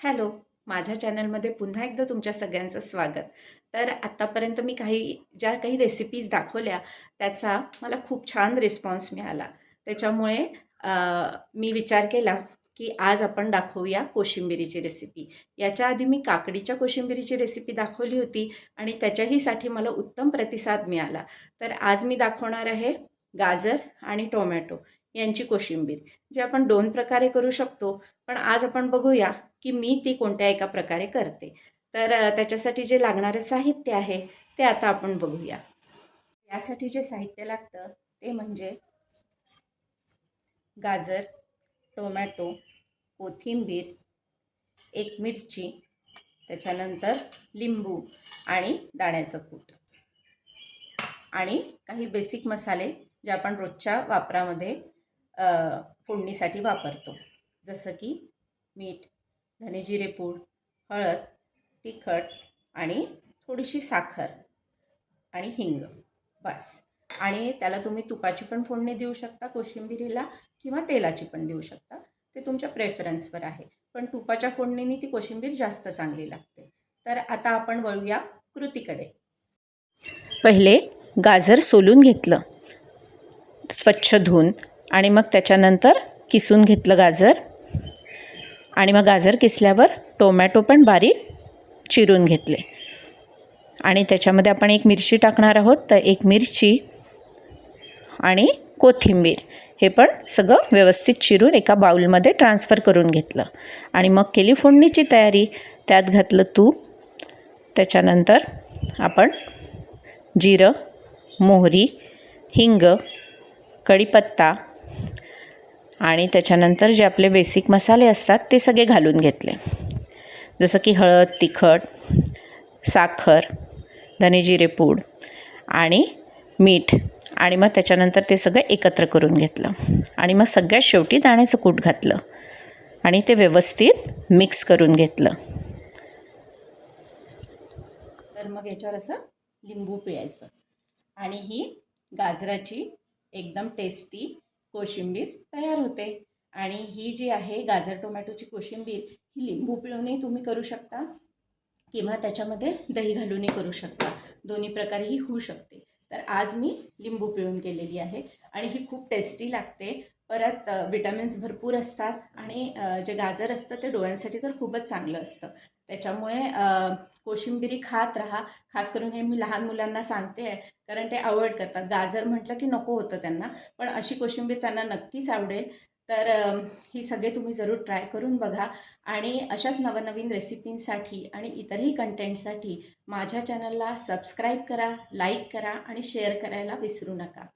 Hello माझ्या चॅनलमध्ये पुन्हा एकदा तुमच्या सगळ्यांचं स्वागत. तर आत्तापर्यंत मी काही ज्या काही रेसिपीज दाखवल्या त्याचा मला खूप छान रिस्पॉन्स मिळाला. त्याच्यामुळे मी विचार केला की आज आपण दाखवूया कोशिंबिरीची रेसिपी याच्या आधी मी काकडीच्या कोशिंबिरीची रेसिपी दाखवली होती आणि त्याच्याहीसाठी मला उत्तम प्रतिसाद मिळाला. तर आज मी दाखवणार आहे गाजर आणि टोमॅटो. यांची कोशिंबीर जे आपण दोन प्रकारे करू शकतो. पण आज आपण बघूया की मी ती कोणत्या एका प्रकारे करते. तर त्याच्यासाठी जे लागणारे साहित्य आहे ते आता आपण बघूया. यासाठी जे साहित्य लागतं ते म्हणजे गाजर टोमॅटो कोथिंबीर एक मिरची त्याच्यानंतर लिंबू आणि दाण्याचं कूट. आणि काही बेसिक मसाले जे आपण रोजच्या वापरामध्ये फोडणीसाठी वापरतो. जसं की मीठ धनेजिरे पूड हळद तिखट आणि थोडीशी साखर आणि हिंग. बस. आणि त्याला तुम्ही तुपाची पण फोडणी देऊ शकता कोशिंबिरीला किंवा तेलाची पण देऊ शकता. ते तुमच्या प्रेफरन्सवर आहे. पण तुपाच्या फोडणीने ती कोशिंबीर जास्त चांगली लागते. तर आता आपण वळूया कृतीकडे. पहिले गाजर सोलून घेतलं. स्वच्छ धुवून आणि मग त्याच्यानंतर किसून घेतलं गाजर. आणि मग गाजर किसल्यावर टोमॅटो पण बारीक चिरून घेतले. आणि त्याच्यामध्ये आपण एक मिरची टाकणार आहोत तर एक मिरची आणि कोथिंबीर हे पण सगळं व्यवस्थित चिरून एका बाउलमध्ये ट्रान्सफर करून घेतलं. आणि मग केली फोडणीची तयारी. त्यात घातलं तूप. त्याच्यानंतर आपण जिरं मोहरी हिंग कढीपत्ता आणि त्याच्यानंतर जे आपले बेसिक मसाले असतात ते सगळे घालून घेतले. जसं की हळद तिखट साखर धनेजिरे पूड आणि मीठ. आणि मग त्याच्यानंतर ते सगळं एकत्र करून घेतलं. आणि मग सगळ्यात शेवटी दाण्याचं कूट घातलं. आणि ते व्यवस्थित मिक्स करून घेतलं. तर मग याच्यावर असं लिंबू पिळायचं. आणि ही गाजराची एकदम टेस्टी कोशिंबीर तयार होते. आणि ही जी आहे गाजर टोमॅटोची कोशिंबीर ही लिंबू पिळूनही तुम्ही करू शकता किंवा त्याच्यामध्ये दही घालूनही करू शकता. दोन्ही प्रकारे ही होऊ शकते. तर आज मी लिंबू पिळून केलेली आहे आणि ही खूप टेस्टी लागते. परत विटॅमिन्स भरपूर असतात आणि जे गाजर असतं ते डोळ्यांसाठी तर खूपच चांगलं असतं. त्याच्यामुळे कोशिंबिरी खात राहा. खास करून हे मी लहान मुलांना सांगते आहे कारण ते अवॉइड करतात. गाजर म्हटलं की नको होतं त्यांना पण अशी कोशिंबीर त्यांना नक्कीच आवडेल. तर ही सगळे तुम्ही जरूर ट्राय करून बघा. आणि अशाच नवनवीन रेसिपींसाठी आणि इतरही कंटेंटसाठी माझ्या चॅनलला सबस्क्राईब करा लाईक करा आणि शेअर करायला विसरू नका.